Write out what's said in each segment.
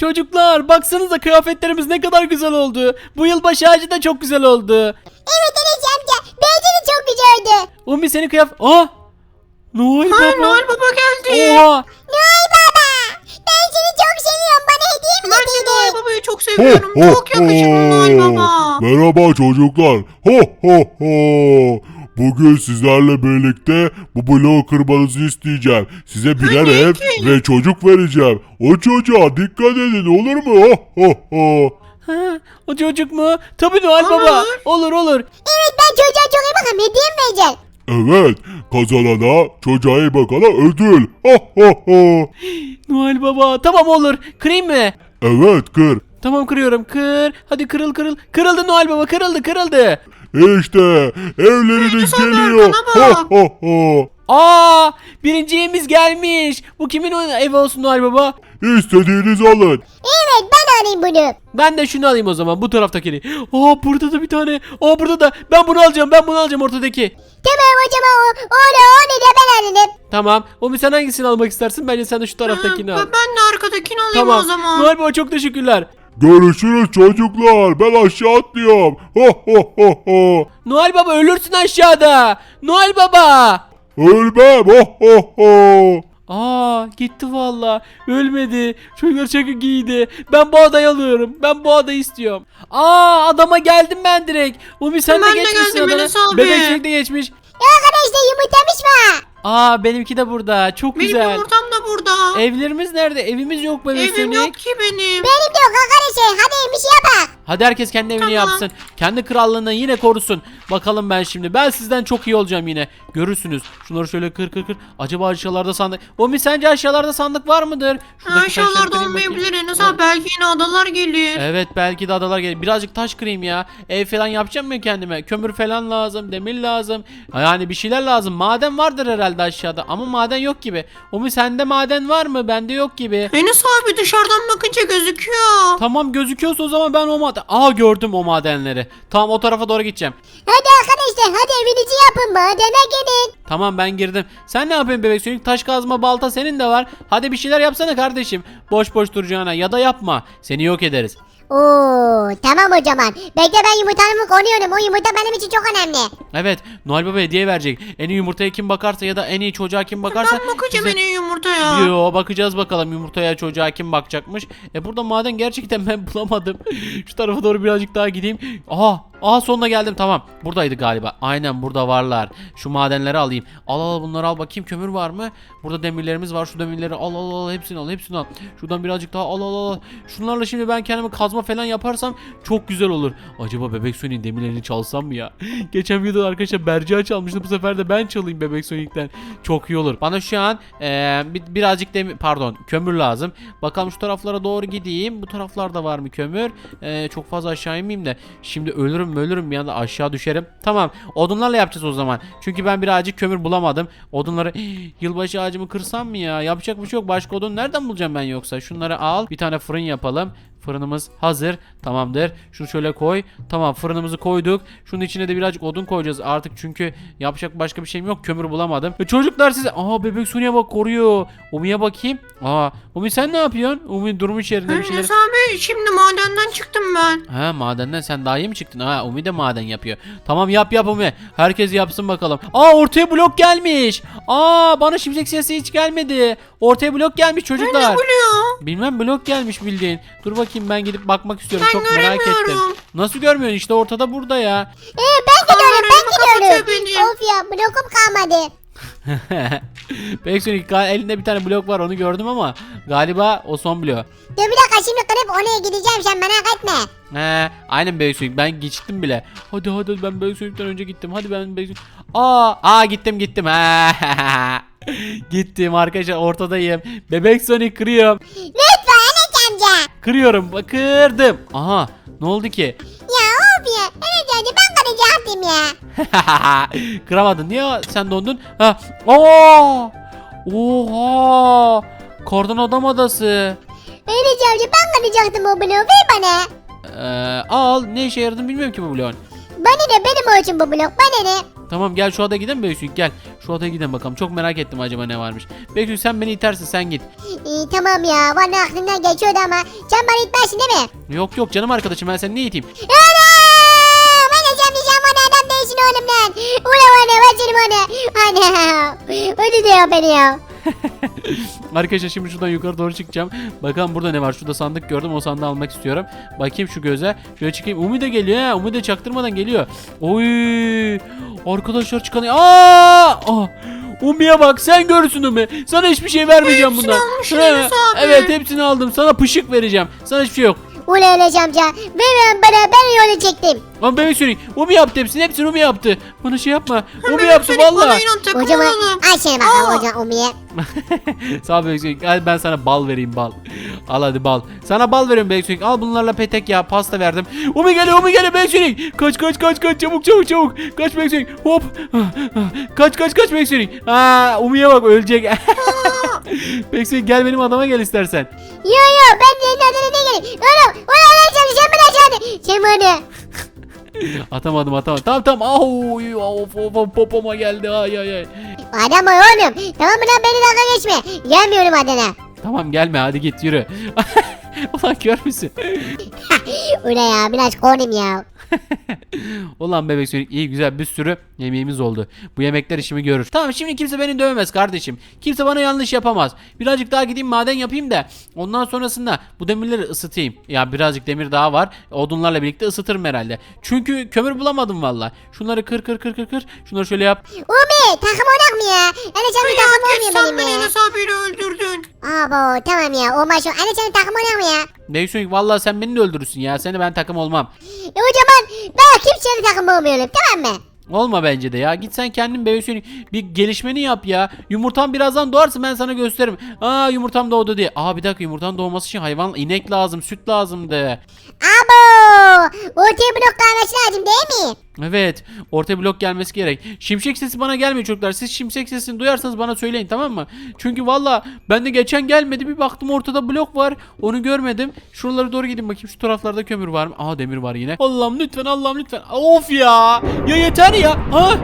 Çocuklar baksanıza kıyafetlerimiz ne kadar güzel oldu. Bu yılbaşı ağacı da çok güzel oldu. Evet Enes amca. Bence de çok güzeldi. Umi senin kıyafet... Aa! Noel Ay Baba. Noel Baba geldi. Oha! Noel baba. Ben seni çok seviyorum. Bana hediye mi Ben de Noel getirdin? Baba'yı çok seviyorum. çok yakışıklı Noel Baba. Merhaba çocuklar. Ho ho ho. Bugün sizlerle birlikte bu bloğu kırmanızı isteyeceğim. Size birer Tabii ev ki. ve çocuk vereceğim. O çocuğa dikkat edin olur mu? Ho ho ho. Ha, o çocuk mu? Tabii Noel Olur. Baba. Olur olur. Evet ben çocuğa çok iyi bakın. Hediye mi vereceksin? Evet kazanana çocuğa iyi bakana ödül. Ho ho ho. Noel Baba. Tamam olur. Kırayım mı? Evet kır. Tamam kırıyorum. Kır. Hadi kırıl kırıl. Kırıldı Noel Baba. Kırıldı kırıldı. İşte evleriniz geliyor. arkana Ho ho ho. Aa! Birinci evimiz gelmiş. Bu kimin o- evi olsun Noel Baba? İstediğiniz alın. Evet ben alayım bunu. Ben de şunu alayım o zaman bu taraftakini. Aa burada da bir tane. Aa burada da. Ben bunu alacağım. Ben bunu alacağım ortadaki. Tamam o zaman o, onu onu da ben alırım. Tamam. Umi sen hangisini almak istersin? Bence sen de şu taraftakini Ha, al. ben de arkadakini alayım Tamam. o zaman. Noel Baba çok teşekkürler. Görüşürüz çocuklar. Ben aşağı atlıyorum. Ho ho ho ho. Noel Baba ölürsün aşağıda. Noel Baba. Ölmem. Ho ho ho. Aa gitti valla. Ölmedi. Çocuklar çok iyiydi. Ben bu adayı alıyorum. Ben bu adayı istiyorum. Aa adama geldim ben direkt. Umi sen Ben de de geçmişsin geldim, adama. Enes abi. Bebek çocuk da geçmiş. Ya arkadaşlar yumurtamış mı? Aa benimki de burada. Çok Benim güzel. yumurtam burada. Evlerimiz nerede? Evimiz yok bebek Evim Sonic. yok ki benim. Benim de yok arkadaşlar. Hadi bir şey yapak. Hadi herkes kendi evini Tamam. yapsın. Kendi krallığını yine korusun. Bakalım ben şimdi. Ben sizden çok iyi olacağım yine. Görürsünüz. Şunları şöyle kır kır kır. Acaba aşağılarda sandık. Omi sence aşağılarda sandık var mıdır? Şuradaki taşları Aşağılarda kırayım bakayım. olmayabilir Enes abi. Belki yine adalar gelir. Evet belki de adalar gelir. Birazcık taş kırayım ya. Ev falan yapacağım mı kendime? Kömür falan lazım. Demir lazım. Yani bir şeyler lazım. Maden vardır herhalde aşağıda. Ama maden yok gibi. Omi sende maden var mı? Bende yok gibi. Enes abi dışarıdan bakınca gözüküyor. Tamam gözüküyorsa o zaman ben o maden... Aa gördüm o madenleri. Tamam o tarafa doğru gideceğim. Hadi arkadaşlar hadi evinizi yapın. Madene gelin. Tamam ben girdim. Sen ne yapıyorsun bebek sönük? Taş kazma balta senin de var. Hadi bir şeyler yapsana kardeşim. Boş boş duracağına ya da yapma. Seni yok ederiz. Oo tamam o zaman. Bekle ben yumurtamı konuyorum. O yumurta benim için çok önemli. Evet Noel Baba hediye verecek. En iyi yumurtaya kim bakarsa ya da en iyi çocuğa kim bakarsa. Ben bakacağım bize- en iyi yumurtaya. Yo bakacağız bakalım yumurtaya çocuğa kim bakacakmış. E burada maden gerçekten ben bulamadım. Şu tarafa doğru birazcık daha gideyim. Aha Aha sonuna geldim tamam. Buradaydı galiba. Aynen burada varlar. Şu madenleri alayım. Al al bunları al bakayım kömür var mı? Burada demirlerimiz var. Şu demirleri al al al hepsini al hepsini al. Şuradan birazcık daha al al al. Şunlarla şimdi ben kendime kazma falan yaparsam çok güzel olur. Acaba bebek Sonic'in demirlerini çalsam mı ya? Geçen videoda arkadaşlar Berca çalmıştı. Bu sefer de ben çalayım bebek Sonic'ten. Çok iyi olur. Bana şu an bir, birazcık demir pardon kömür lazım. Bakalım şu taraflara doğru gideyim. Bu taraflarda var mı kömür? Eee, çok fazla aşağı inmeyeyim de. Şimdi ölürüm ölürüm bir anda aşağı düşerim. Tamam odunlarla yapacağız o zaman. Çünkü ben birazcık kömür bulamadım. Odunları yılbaşı ağacımı kırsam mı ya? Yapacak bir şey yok. Başka odun nereden bulacağım ben yoksa? Şunları al. Bir tane fırın yapalım. Fırınımız hazır. Tamamdır. Şunu şöyle koy. Tamam fırınımızı koyduk. Şunun içine de birazcık odun koyacağız artık çünkü yapacak başka bir şeyim yok. Kömür bulamadım. E, çocuklar size... Aa bebek Sony'e bak koruyor. Umi'ye bakayım. Aa Umi sen ne yapıyorsun? Umi durmuş yerinde bir şeyler. Enes abi şimdi madenden çıktım ben. Ha madenden sen daha iyi mi çıktın? Ha Umi de maden yapıyor. Tamam yap yap Umi. Herkes yapsın bakalım. Aa ortaya blok gelmiş. Aa bana şimşek sesi hiç gelmedi. Ortaya blok gelmiş çocuklar. Ne buluyor? Bilmem blok gelmiş bildiğin. Dur bakayım ben gidip bakmak istiyorum. Ben Çok merak ettim. göremiyorum. Nasıl görmüyorsun? İşte ortada burada ya. Ee, ben gidiyorum ben gidiyorum. kapatıyor beni. Of ya blokum kalmadı. Beksonik elinde bir tane blok var onu gördüm ama galiba o son blok. Dur bir dakika şimdi kırıp oraya gideceğim sen merak etme. He, aynen Beksonik ben geçtim bile. Hadi hadi ben Beksonik'ten önce gittim. Hadi ben Beksonik. Aa, aa gittim gittim. Gittim arkadaşlar ortadayım. Bebek Sonic kırıyorum. Enes amca. Kırıyorum. Bak, Kırdım. Aha. Ne oldu ki? Ya of ya Enes amca ben kıracaktım ya. Kıramadın. Niye sen dondun? Ha. Oo! Oha! Kardan adam adası. Enes amca ben kıracaktım o bloğu ver bana. Ee, al ne işe yaradığını bilmiyorum ki bu bloğun. Bana ne benim olsun bu blok bana ne. Tamam gel şu adaya gidelim Sonic gel. Şu adaya gidelim bakalım. Çok merak ettim acaba ne varmış. Sonic sen beni itersin sen git. İyi tamam ya. Bana aklımdan geçiyordu ama. Sen bana itmezsin değil mi? Yok yok canım arkadaşım ben seni niye iteyim? Ana! Ben de sen diyeceğim bana adam değilsin oğlum lan. Ula bana ben seni bana. Ana! Öldü diyor beni ya. Arkadaşlar şimdi şuradan yukarı doğru çıkacağım. Bakalım burada ne var? Şurada sandık gördüm. O sandığı almak istiyorum. Bakayım şu göze. Şöyle çıkayım. Umi de geliyor ha. Umi de çaktırmadan geliyor. Oy! Arkadaşlar çıkan. Aa! Ah! Umi'ye bak sen görürsün Umi. Sana hiçbir şey vermeyeceğim Hepsini bundan. almış Enes abi. Evet hepsini aldım. Sana pışık vereceğim. Sana hiçbir şey yok. Ula öyle amca. Ben bana ben yolu çektim. Ama bebek süreyim. Umi yaptı hepsini. Hepsini Umi yaptı. Bana şey yapma. Umi yaptı Sonic, Bana valla. inan takım Kocaman. olalım. Ay seni bakalım Aa. hocam Umiye. Sağ ol bebek. Al ben sana bal vereyim bal. Al hadi bal. Sana bal veriyorum bebek. Al bunlarla petek ya pasta verdim. Umi geliyor Umi geliyor bebek. Kaç kaç kaç kaç çabuk çabuk çabuk. Kaç bebek. Hop. Kaç kaç kaç bebek. Aa Umi'ye bak ölecek. bebek gel benim adama gel istersen. Yo yo ben adına ne geleyim. Oğlum ula öyle sen bana aşağıda. Sen bana. Atamadım atamadım. Tamam tamam. Au, of of of popoma geldi. Ay ay ay. Adam ol oğlum. Tamam mı lan beni dalga geçme. Gelmiyorum adına. Tamam gelme hadi git yürü. Ulan kör müsün? Ula ya biraz kornayım ya. Ulan bebek sönük iyi güzel bir sürü yemeğimiz oldu. Bu yemekler işimi görür. Tamam şimdi kimse beni dövemez kardeşim. Kimse bana yanlış yapamaz. Birazcık daha gideyim maden yapayım da ondan sonrasında bu demirleri ısıtayım. Ya birazcık demir daha var. Odunlarla birlikte ısıtırım herhalde. Çünkü kömür bulamadım valla. Şunları kır kır kır kır kır. Şunları şöyle yap. Umi takım onak mı ya? Sen bir takım olmuyor sen benim beni ya. Enes abiyle öldürdün. Abo tamam ya. O. Hele sen takım onak mı ya? Bebek sönük valla sen beni de öldürürsün ya. Seni ben takım olmam. E zaman ben kimsenin takım olmuyorum tamam mı? Olma bence de ya. Git sen kendin bebek sönük bir gelişmeni yap ya. Yumurtam birazdan doğarsa ben sana gösteririm. Aa yumurtam doğdu diye. Aa bir dakika yumurtanın doğması için hayvan inek lazım, süt lazımdı. Abo! Ortaya blok lazım değil mi? Evet orta blok gelmesi gerek. Şimşek sesi bana gelmiyor çocuklar. Siz şimşek sesini duyarsanız bana söyleyin tamam mı? Çünkü valla ben de geçen gelmedi bir baktım ortada blok var. Onu görmedim. Şuralara doğru gidin bakayım şu taraflarda kömür var mı? Aa demir var yine. Allah'ım lütfen Allah'ım lütfen. Of ya. Ya yeter ya. Ha? Ana!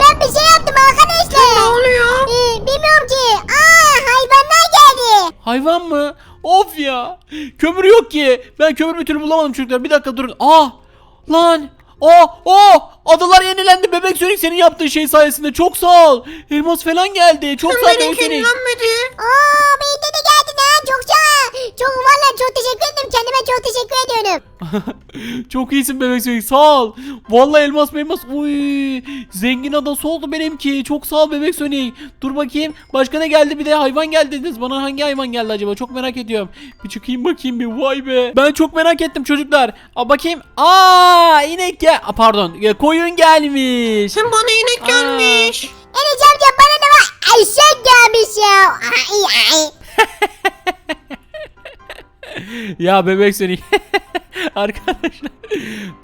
Ben bir şey yaptım Ne arkadaşlar. oluyor? Ee, bilmiyorum ki. Aa hayvanlar geldi. Hayvan mı? Of ya. Kömür yok ki. Ben kömür bir türlü bulamadım çocuklar. Bir dakika durun. Aa! Lan! Aa! Aa! Adalar yenilendi. Bebek Sonic senin yaptığın şey sayesinde. Çok sağ ol. Elmas falan geldi. Çok sağ ol Bebek Sonic. yenilenmedi. Oo bende de geldi lan. Çok sağ Çok valla çok teşekkür ederim. Çok teşekkür ediyorum. Çok iyisin bebek Sonic. Sağ ol. Vallahi elmas elmas. Uy! Zengin adası oldu benimki. Çok sağ ol bebek Sonic. Dur bakayım. Başka ne geldi? Bir de hayvan geldi dediniz. Bana hangi hayvan geldi acaba? Çok merak ediyorum. Bir çıkayım bakayım bir. Vay be. Ben çok merak ettim çocuklar. Aa bakayım. Aa inek ya. Aa, pardon. Ya, koyun gelmiş. Sen bana inek Aa. gelmiş. Enes amca bana da var. Ayşe gelmiş ya. Ay ay. ya bebek Sonic. Arkadaşlar.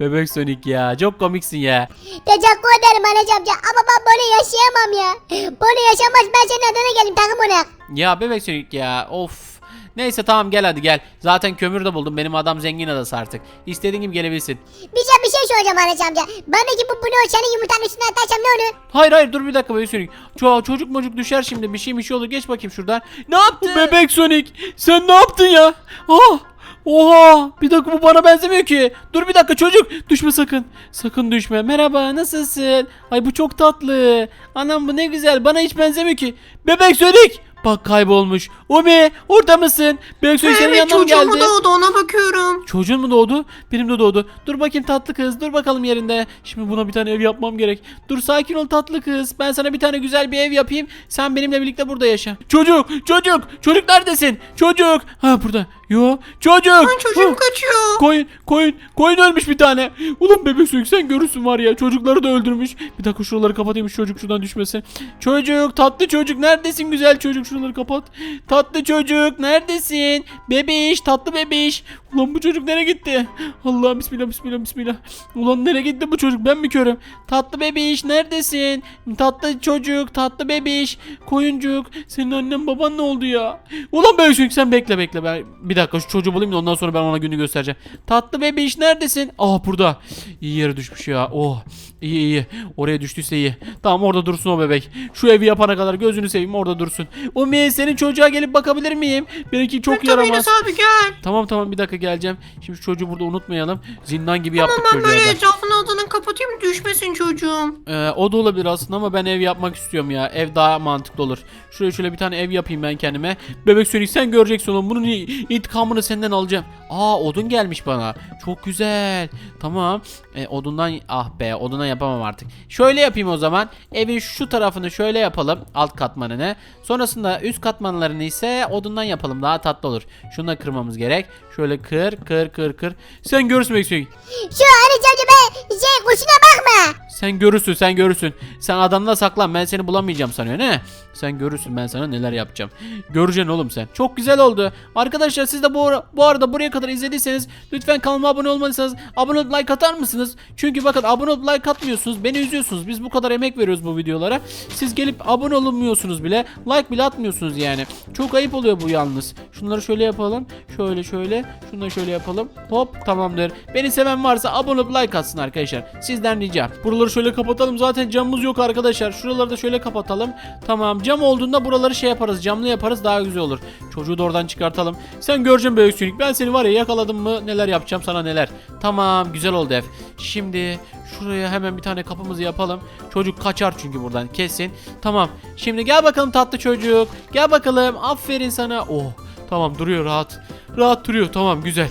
Bebek Sonic ya. Çok komiksin ya. Teşekkür ederim amca. Ama ben böyle yaşayamam ya. Böyle yaşamaz ben senin adına geleyim takım olarak. Ya bebek Sonic ya. Of. Neyse tamam gel hadi gel. Zaten kömür de buldum. Benim adam zengin adası artık. İstediğin gibi gelebilsin. Bir şey bir şey soracağım Enes amca. Bendeki bu bloğu senin yumurtanın üstüne atarsam ne olur? Hayır hayır dur bir dakika bebek Sonic. Ço çocuk mocuk düşer şimdi. Bir şey bir şey olur. Geç bakayım şuradan. Ne yaptın? Bebek Sonic. Sen ne yaptın ya? Ah. Oha! Bir dakika bu bana benzemiyor ki. Dur bir dakika çocuk. Düşme sakın. Sakın düşme. Merhaba nasılsın? Ay bu çok tatlı. Anam bu ne güzel. Bana hiç benzemiyor ki. Bebek Sonic. Bak kaybolmuş. Umi orada mısın? Bebek Sonic senin Evet yanına mı çocuğum geldi? doğdu ona bakıyorum. Çocuğun mu doğdu? Benim de doğdu. Dur bakayım tatlı kız. Dur bakalım yerinde. Şimdi buna bir tane ev yapmam gerek. Dur sakin ol tatlı kız. Ben sana bir tane güzel bir ev yapayım. Sen benimle birlikte burada yaşa. Çocuk, çocuk. Çocuk neredesin? Çocuk. Ha burada. Yo, çocuk. Lan çocuğum Huh. kaçıyor. Koyun, koyun, koyun ölmüş bir tane. Ulan bebek suyuk sen görürsün var ya. Çocukları da öldürmüş. Bir dakika şuraları kapatayım çocuk şuradan düşmesin. Çocuk, tatlı çocuk neredesin güzel çocuk şuraları kapat. Tatlı çocuk neredesin? Bebiş, tatlı bebiş. Ulan bu çocuk nereye gitti? Allah bismillah bismillah bismillah. Ulan nereye gitti bu çocuk? Ben mi körüm? Tatlı bebiş neredesin? Tatlı çocuk, tatlı bebiş, koyuncuk. Senin annen baban ne oldu ya? Ulan ben çünkü sen bekle bekle. Ben bir dakika şu çocuğu bulayım da ondan sonra ben ona günü göstereceğim. Tatlı bebiş neredesin? Ah burada. İyi yere düşmüş ya. Oh. İyi iyi. Oraya düştüyse iyi. Tamam orada dursun o bebek. Şu evi yapana kadar gözünü seveyim orada dursun. Umi senin çocuğa gelip bakabilir miyim? Benimki çok Tabii yaramaz. Abi gel. Tamam tamam bir dakika geleceğim. Şimdi çocuğu burada unutmayalım. Zindan gibi Tamam yaptık ben çocuğa böyle etrafını adını kapatayım düşmesin çocuğum. Ee, o da olabilir aslında ama ben ev yapmak istiyorum ya. Ev daha mantıklı olur. Şuraya şöyle bir tane ev yapayım ben kendime. Bebek Sonic sen göreceksin oğlum. Bunun intikamını senden alacağım. Aa odun gelmiş bana. Çok güzel. Tamam. Ee, odundan ah be oduna yapamam artık. Şöyle yapayım o zaman. Evin şu tarafını şöyle yapalım. Alt katmanını. Sonrasında üst katmanlarını ise odundan yapalım. Daha tatlı olur. Şunu da kırmamız gerek. Şöyle kır kır kır kır. Sen görürsün Bebek Sonic. Şu ben şey kuşuna bakma. Sen görürsün sen görürsün. Sen adamla saklan ben seni bulamayacağım sanıyor ne? Sen görürsün ben sana neler yapacağım. Göreceksin oğlum sen. Çok güzel oldu. Arkadaşlar siz de bu, ara- bu arada buraya kadar izlediyseniz lütfen kanalıma abone olmadıysanız abone olup like atar mısınız? Çünkü bakın abone olup like atmıyorsunuz. Beni üzüyorsunuz. Biz bu kadar emek veriyoruz bu videolara. Siz gelip abone olmuyorsunuz bile. Like bile atmıyorsunuz yani. Çok ayıp oluyor bu yalnız. Şunları şöyle yapalım. Şöyle şöyle. Şunları şöyle yapalım. Hop tamamdır. Beni seven varsa abone olup like atsın arkadaşlar. Sizden ricam. Buraları şöyle kapatalım. Zaten camımız yok arkadaşlar. Şuraları da şöyle kapatalım. Tamam. Cam olduğunda buraları şey yaparız. Camlı yaparız daha güzel olur. Çocuğu da oradan çıkartalım. Sen göreceksin Bebek Sonic. Ben seni var ya yakaladım mı neler yapacağım sana neler. Tamam güzel oldu ev. Şimdi şuraya hemen bir tane kapımızı yapalım. Çocuk kaçar çünkü buradan kesin. Tamam. Şimdi gel bakalım tatlı çocuk. Gel bakalım. Aferin sana. Oh. Tamam duruyor rahat. Rahat duruyor. Tamam güzel.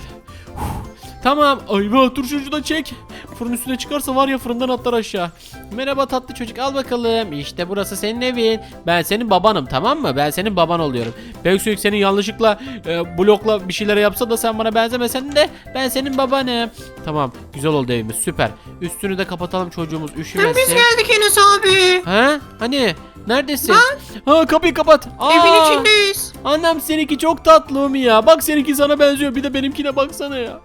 Tamam. Ayva çocuğu da çek. Fırın üstüne çıkarsa var ya fırından atlar aşağı. Merhaba tatlı çocuk al bakalım. İşte burası senin evin. Ben senin babanım tamam mı? Ben senin baban oluyorum. Büyük senin yanlışlıkla e, blokla bir şeyler yapsa da sen bana benzemesen de ben senin babanım. Tamam güzel oldu evimiz süper. Üstünü de kapatalım çocuğumuz Biz üşümesin. geldik Enes abi. Ha? Hani? Neredesin? Ha kapıyı kapat. Aa, Evin içindeyiz. Annem seninki çok tatlı Umi ya. Bak seninki sana benziyor. Bir de benimkine baksana ya.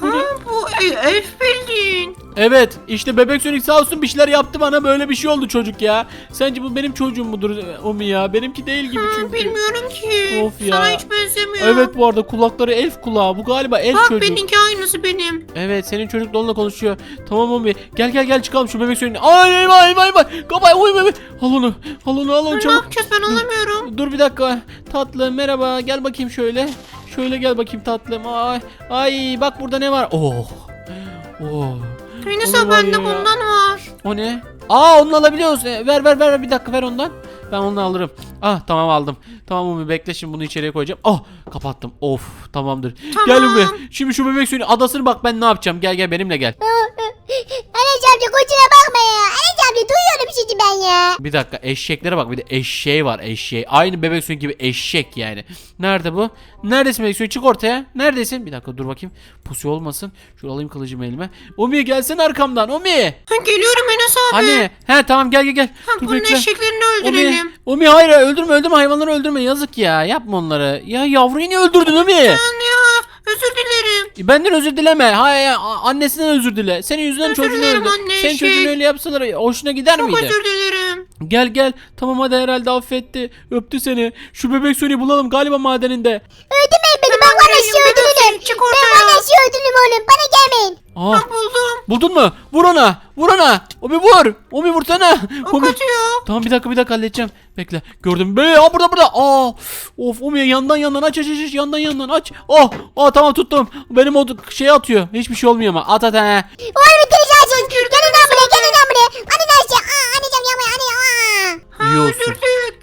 Ha, bu e- elf bildiğin. Evet işte bebek Sonic sağ olsun bir şeyler yaptı bana böyle bir şey oldu çocuk ya. Sence bu benim çocuğum mudur Umi ya? Benimki değil gibi Ha, çünkü. bilmiyorum ki. Of ya. Sana hiç benzemiyor. Evet bu arada kulakları elf kulağı. Bu galiba elf Bak çocuk. benimki aynısı benim. Evet senin çocuk da onunla konuşuyor. Tamam Umi. Gel gel gel çıkalım şu bebek Sonic'i. Ay eyvah eyvah eyvah. Kapay uy uy. Al onu. Al onu al onu Ne çabuk. yapacağız ben anlamıyorum. Dur bir dakika. Tatlım merhaba. Gel bakayım şöyle. Şöyle gel bakayım tatlım. Ay, ay bak burada ne var? Oh. Oh. Abi bende ya. bundan var. O ne? Aa onu alabiliyoruz. E, ver ver ver bir dakika ver ondan. Ben onu alırım. Ah tamam aldım. Tamam Umi bekle şimdi bunu içeriye koyacağım. Ah kapattım. Of tamamdır. Tamam. Gel Umi. Şimdi şu bebek suyunu adasını bak ben ne yapacağım. Gel gel benimle gel. Enes amca kuşuna bakma ya. Amca duyuyorum sizi ben ya. Bir dakika eşeklere bak bir de eşeği var eşeği. Aynı bebek suyu gibi eşek yani. Nerede bu? Neredesin bebek suyu? Çık ortaya. Neredesin? Bir dakika dur bakayım. Pusu olmasın. Şöyle alayım kılıcımı elime. Umi gelsene arkamdan. Umi. Ha, geliyorum Enes abi. Hani? He tamam gel gel gel. Ha, Dur bunun bekle. eşeklerini Umi, öldürelim. Umi hayır öldürme öldürme hayvanları öldürme yazık ya yapma onları. Ya yavruyu niye öldürdün Umi? Ben ya özür dilerim. Benden özür dileme. Hayır annesinden özür dile. Senin yüzünden Özür çocuğunu dilerim öldü. anne, Senin şey- çocuğun öyle yapsalar hoşuna gider Çok miydi? özür dilerim. Gel gel. Tamam hadi herhalde affetti. Öptü seni. Şu bebek Sony'i bulalım galiba madeninde. Öldürmeyin beni ben Hemen var geliyorum, aşağı bebek öldürürüm. Ben aşağı öldürürüm oğlum. Bana gelmeyin. Aa, Ha, buldum. buldun mu? Vur ona. Vur ona. Omi vur. Omi vursana. Ok Omi. atıyor. Tamam bir dakika bir dakika halledeceğim. Bekle. Gördüm. Be ya burada burada. Aa. Of Omi yandan yandan aç aç aç yandan yandan aç. Oh. Aa tamam tuttum. Benim o şey atıyor. Hiçbir şey olmuyor ama. At at he. Oğlum televizyon açın. Gelin lan buraya gelin lan buraya. Lan aşağı. Aa anneciğim yapma hadi. Aa. Ha,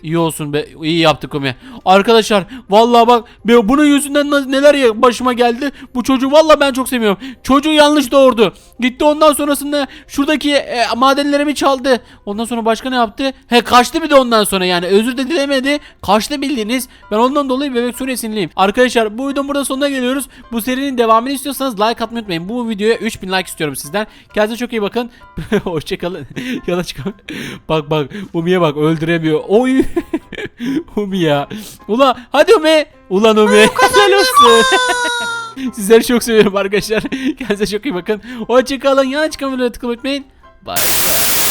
İyi olsun. be. İyi yaptık Omi. Arkadaşlar vallahi bak be, bunun yüzünden neler başıma geldi. Bu çocuğu vallahi ben çok seviyorum. Çocuğu yanlış doğurdu. Gitti ondan sonrasında şuradaki e, madenlerimi çaldı. Ondan sonra başka ne yaptı? He kaçtı bir de ondan sonra yani özür de dilemedi. Kaçtı bildiğiniz. Ben ondan dolayı bebek suresinliyim. Arkadaşlar bu videonun burada sonuna geliyoruz. Bu serinin devamını istiyorsanız like atmayı unutmayın. Bu videoya 3000 like istiyorum sizden. Kendinize çok iyi bakın. Hoşçakalın. Yola çıkalım. bak bak Umi'ye bak öldüremiyor. Oy. Umi ya. Ula hadi Umi. Ulan Umi. Helal olsun. Sizleri çok seviyorum arkadaşlar. Kendinize çok iyi bakın. Hoşçakalın. Yan çıkan videoya tıklamayı unutmayın. Bye.